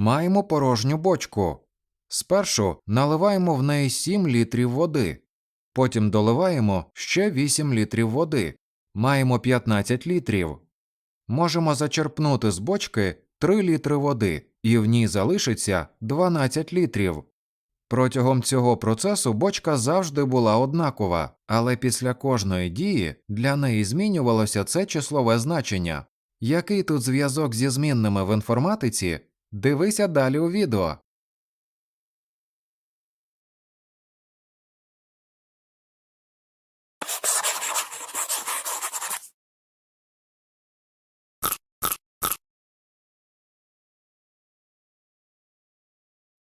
Маємо порожню бочку. Спершу наливаємо в неї 7 літрів води, потім доливаємо ще 8 літрів води. Маємо 15 літрів. Можемо зачерпнути з бочки 3 літри води, і в ній залишиться 12 літрів. Протягом цього процесу бочка завжди була однакова, але після кожної дії для неї змінювалося це числове значення. Який тут зв'язок зі змінними в інформатиці? Дивися далі у відео.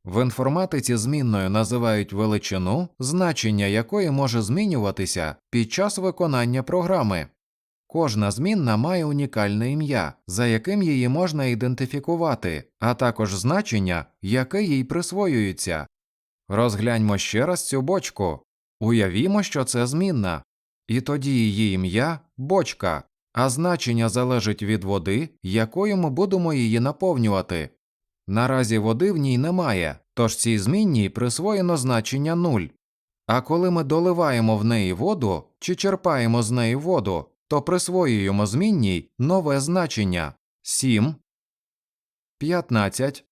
В інформатиці змінною називають величину, значення якої може змінюватися під час виконання програми. Кожна змінна має унікальне ім'я, за яким її можна ідентифікувати, а також значення, яке їй присвоюється. Розгляньмо ще раз цю бочку. Уявімо, що це змінна, і тоді її ім'я бочка, а значення залежить від води, якою ми будемо її наповнювати. Наразі води в ній немає, тож цій змінній присвоєно значення 0. А коли ми доливаємо в неї воду чи черпаємо з неї воду, то присвоюємо змінній нове значення 7, 15,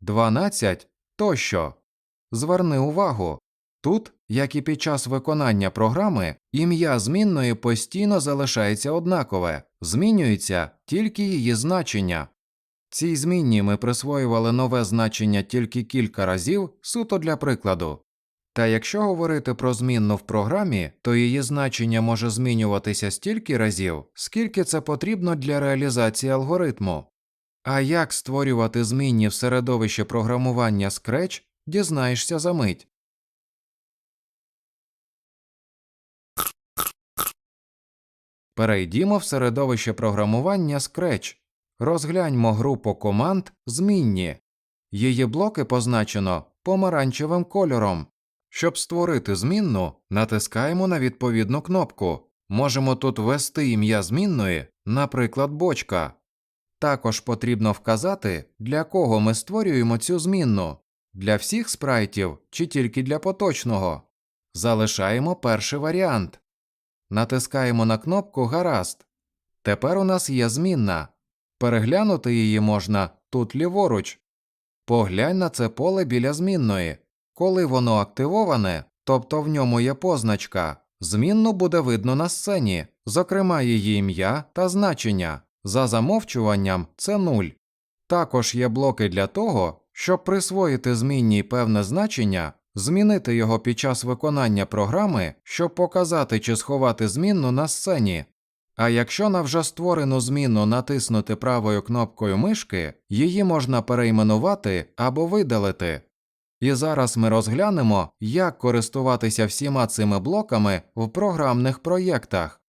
12 тощо. Зверни увагу. Тут, як і під час виконання програми, ім'я змінної постійно залишається однакове, змінюється тільки її значення. Цій змінні ми присвоювали нове значення тільки кілька разів суто для прикладу. Та якщо говорити про змінну в програмі, то її значення може змінюватися стільки разів, скільки це потрібно для реалізації алгоритму. А як створювати змінні в середовище програмування Scratch, дізнаєшся за мить. Перейдімо в середовище програмування Scratch. Розгляньмо групу команд змінні. Її блоки позначено помаранчевим кольором. Щоб створити змінну, натискаємо на відповідну кнопку. Можемо тут ввести ім'я змінної, наприклад, бочка. Також потрібно вказати, для кого ми створюємо цю змінну для всіх спрайтів чи тільки для поточного. Залишаємо перший варіант. Натискаємо на кнопку Гаразд. Тепер у нас є змінна. Переглянути її можна тут ліворуч. Поглянь на це поле біля змінної. Коли воно активоване, тобто в ньому є позначка, змінну буде видно на сцені, зокрема її ім'я та значення. За замовчуванням це 0. Також є блоки для того, щоб присвоїти змінній певне значення, змінити його під час виконання програми, щоб показати чи сховати змінну на сцені. А якщо на вже створену змінну натиснути правою кнопкою мишки, її можна перейменувати або видалити. І зараз ми розглянемо, як користуватися всіма цими блоками в програмних проєктах.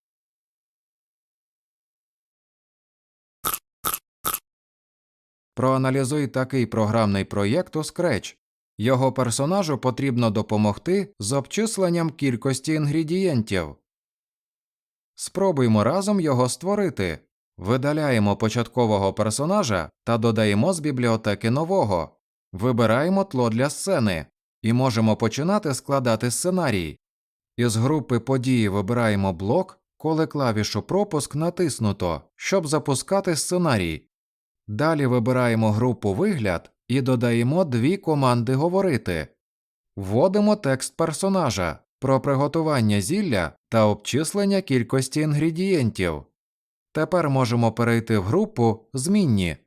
Проаналізуй такий програмний проєкт у Scratch. Його персонажу потрібно допомогти з обчисленням кількості інгредієнтів. Спробуймо разом його створити. Видаляємо початкового персонажа та додаємо з бібліотеки нового. Вибираємо тло для сцени і можемо починати складати сценарій. Із групи події вибираємо блок, коли клавішу пропуск натиснуто, щоб запускати сценарій. Далі вибираємо групу вигляд і додаємо дві команди говорити. Вводимо текст персонажа про приготування зілля та обчислення кількості інгредієнтів. Тепер можемо перейти в групу Змінні.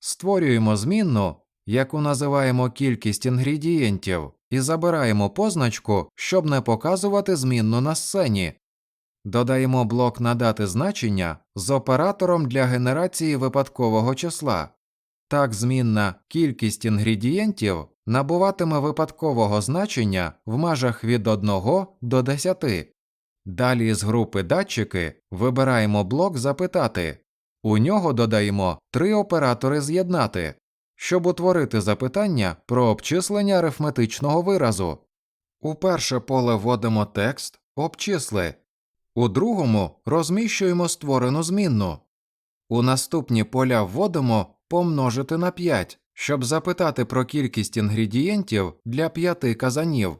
Створюємо змінну, яку називаємо кількість інгредієнтів, і забираємо позначку, щоб не показувати змінну на сцені. Додаємо блок надати значення з оператором для генерації випадкового числа. Так змінна кількість інгредієнтів набуватиме випадкового значення в межах від 1 до 10. Далі з групи датчики вибираємо блок запитати. У нього додаємо три оператори з'єднати, щоб утворити запитання про обчислення арифметичного виразу. У перше поле вводимо текст обчисли, у другому розміщуємо створену змінну. У наступні поля вводимо помножити на 5, щоб запитати про кількість інгредієнтів для п'яти казанів.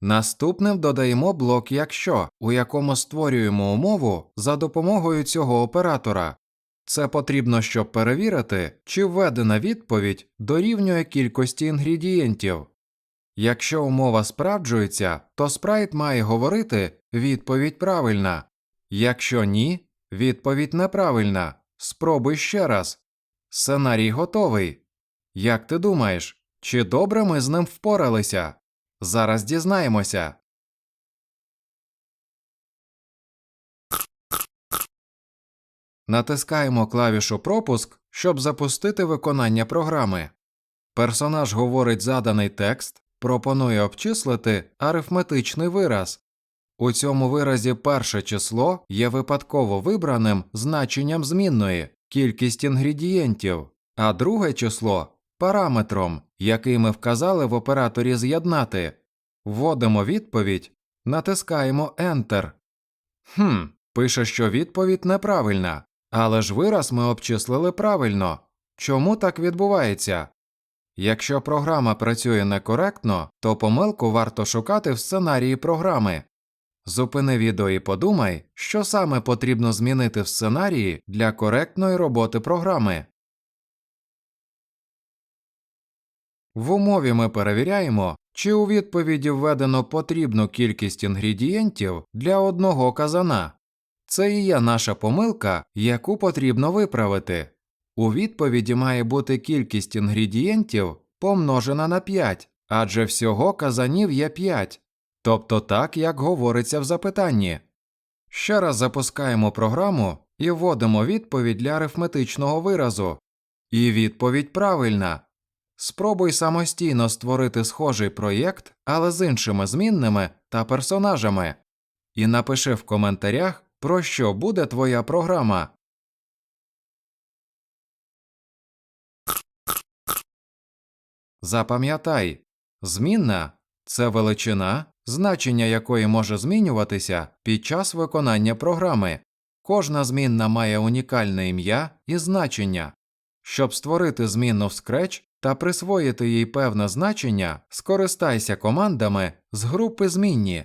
Наступним додаємо блок якщо, у якому створюємо умову за допомогою цього оператора. Це потрібно, щоб перевірити, чи введена відповідь дорівнює кількості інгредієнтів. Якщо умова справджується, то спрайт має говорити відповідь правильна. Якщо ні, відповідь неправильна. Спробуй ще раз. Сценарій готовий. Як ти думаєш, чи добре ми з ним впоралися? Зараз дізнаємося. Натискаємо клавішу пропуск, щоб запустити виконання програми. Персонаж говорить заданий текст, пропонує обчислити арифметичний вираз. У цьому виразі перше число є випадково вибраним значенням змінної кількість інгредієнтів, а друге число параметром, який ми вказали в операторі з'єднати. Вводимо відповідь, натискаємо Enter. Хм, пише, що відповідь неправильна, але ж вираз ми обчислили правильно. Чому так відбувається? Якщо програма працює некоректно, то помилку варто шукати в сценарії програми. Зупини відео і подумай, що саме потрібно змінити в сценарії для коректної роботи програми. В умові ми перевіряємо, чи у відповіді введено потрібну кількість інгредієнтів для одного казана. Це і є наша помилка, яку потрібно виправити. У відповіді має бути кількість інгредієнтів помножена на 5, адже всього казанів є 5, тобто так, як говориться в запитанні. Ще раз запускаємо програму і вводимо відповідь для арифметичного виразу. І відповідь правильна. Спробуй самостійно створити схожий проєкт, але з іншими змінними та персонажами. І напиши в коментарях, про що буде твоя програма. Запам'ятай, змінна це величина, значення якої може змінюватися під час виконання програми. Кожна змінна має унікальне ім'я і значення. Щоб створити змінну в Scratch та присвоїти їй певне значення, скористайся командами з групи змінні.